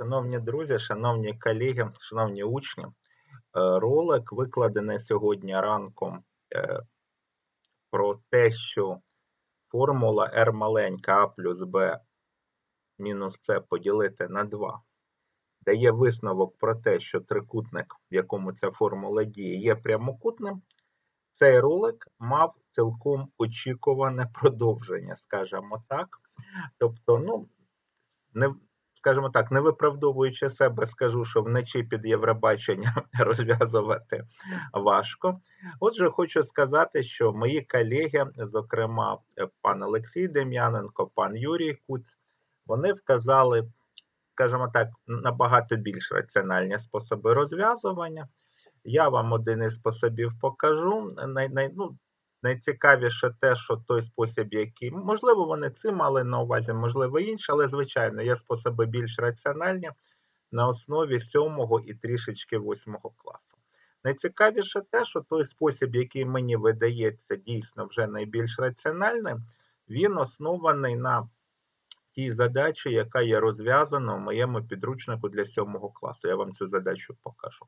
Шановні друзі, шановні колеги, шановні учні, е, ролик викладений сьогодні ранком е, про те, що формула r маленька а плюс b мінус c поділити на 2 дає висновок про те, що трикутник, в якому ця формула діє, є прямокутним. Цей ролик мав цілком очікуване продовження, скажімо так. Тобто, ну, не, скажімо так, не виправдовуючи себе, скажу, що вночі під Євробачення розв'язувати важко. Отже, хочу сказати, що мої колеги, зокрема пан Олексій Дем'яненко, пан Юрій Куц, вони вказали, скажімо так, набагато більш раціональні способи розв'язування. Я вам один із способів покажу. Най, най, ну, найцікавіше те, що той спосіб, який, можливо, вони цим мали на увазі, можливо, інші, але, звичайно, є способи більш раціональні на основі сьомого і трішечки восьмого класу. Найцікавіше те, що той спосіб, який мені видається дійсно вже найбільш раціональним, він оснований на тій задачі, яка є розв'язана в моєму підручнику для сьомого класу. Я вам цю задачу покажу.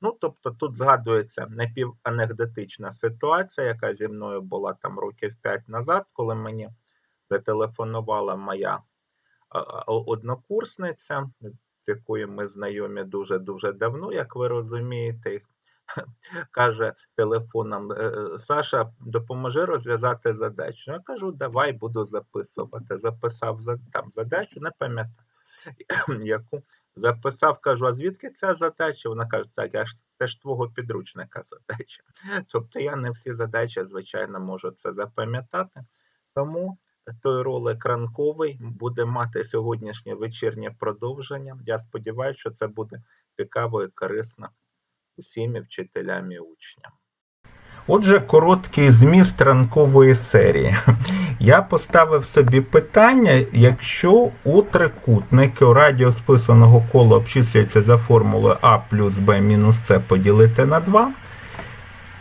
Ну, тобто тут згадується напіванекдотична ситуація, яка зі мною була там років 5 назад, коли мені зателефонувала моя однокурсниця, з якою ми знайомі дуже-дуже давно, як ви розумієте. Каже телефоном «Е, Саша, допоможи розв'язати задачу. Я кажу, давай буду записувати. Записав там задачу, не пам'ятаю, яку записав, кажу, а звідки ця задача? Вона каже, так, я ж теж твого підручника задача. Тобто я не всі задачі, звичайно, можу це запам'ятати. Тому той ролик ранковий буде мати сьогоднішнє вечірнє продовження. Я сподіваюся, що це буде цікаво і корисно усім і вчителям і учням. Отже, короткий зміст ранкової серії. Я поставив собі питання, якщо у трикутники радіус списаного кола обчислюється за формулою А плюс Б мінус С поділити на 2,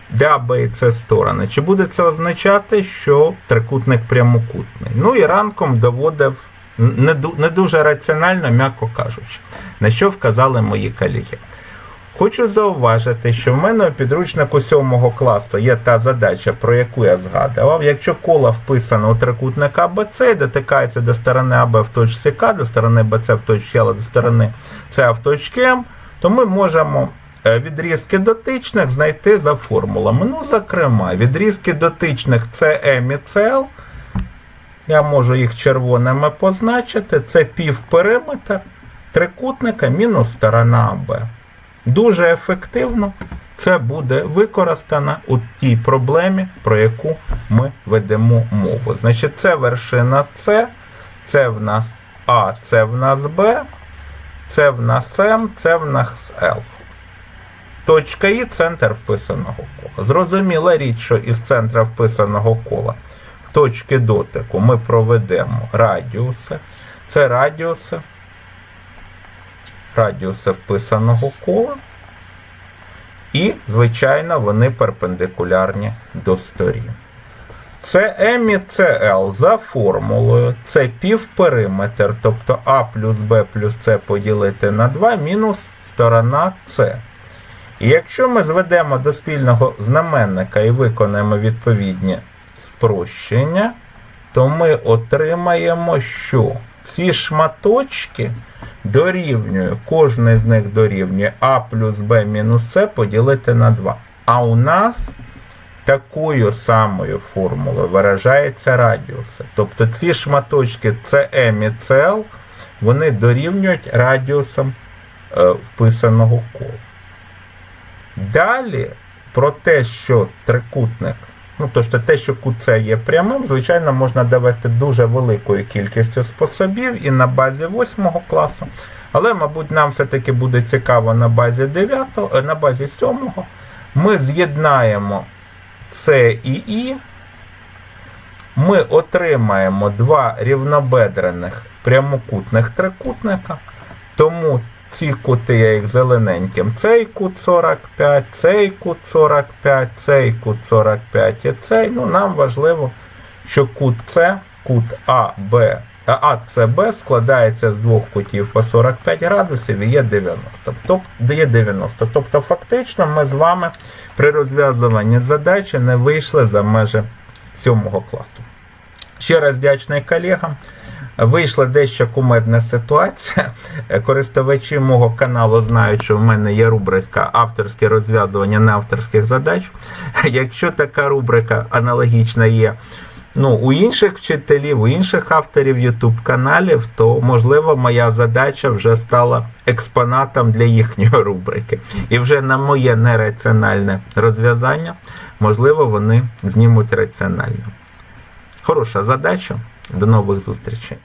де А, Б і С сторони, чи буде це означати, що трикутник прямокутний? Ну і ранком доводив не дуже раціонально, м'яко кажучи, на що вказали мої колеги. Хочу зауважити, що в мене у підручнику 7 класу є та задача, про яку я згадував. Якщо коло вписано у трикутник АБЦ і дотикається до сторони АБ в точці К, до сторони БЦ в точці Л, до сторони С в точці М, то ми можемо е, відрізки дотичних знайти за формулами. Ну, зокрема, відрізки дотичних CM і CL, я можу їх червоними позначити, це півпериметр трикутника мінус сторона АБ. Дуже ефективно це буде використано у тій проблемі, про яку ми ведемо мову. Значить, це вершина С, це в нас А, це в нас Б, це в нас М, це в нас Л. Точка І центр вписаного кола. Зрозуміла річ, що із центра вписаного кола точки дотику ми проведемо радіуси. Це радіуси радіуса вписаного кола. І, звичайно, вони перпендикулярні до сторін. Це і це за формулою. Це півпериметр, тобто А плюс Б плюс С поділити на 2 мінус сторона С. І якщо ми зведемо до спільного знаменника і виконаємо відповідні спрощення, то ми отримаємо, що ці шматочки дорівнює, кожний з них дорівнює А плюс Б мінус С поділити на 2. А у нас такою самою формулою виражається радіуси. Тобто ці шматочки CM і CL, вони дорівнюють радіусам е, вписаного кола. Далі про те, що трикутник Ну, тобто те, що кут є прямим, звичайно, можна довести дуже великою кількістю способів і на базі 8 класу. Але, мабуть, нам все-таки буде цікаво на базі 9, е, на базі 7. Ми з'єднаємо С і І. Ми отримаємо два рівнобедрених прямокутних трикутника. Тому ці кути я їх зелененьким. Цей кут 45, цей кут 45, цей кут 45 і цей. Ну, Нам важливо, що кут С, кут А, Б, АЦ Б складається з двох кутів по 45 градусів і є 90. Тобто, є 90. Тобто фактично ми з вами при розв'язуванні задачі не вийшли за межі 7 класу. Ще раз вдячний колегам. Вийшла дещо кумедна ситуація. Користувачі мого каналу знають, що в мене є рубрика авторське розв'язування неавторських задач. Якщо така рубрика аналогічна є ну, у інших вчителів, у інших авторів YouTube каналів, то можливо моя задача вже стала експонатом для їхньої рубрики. І вже на моє нераціональне розв'язання, можливо, вони знімуть раціонально. Хороша задача. До нових зустрічей.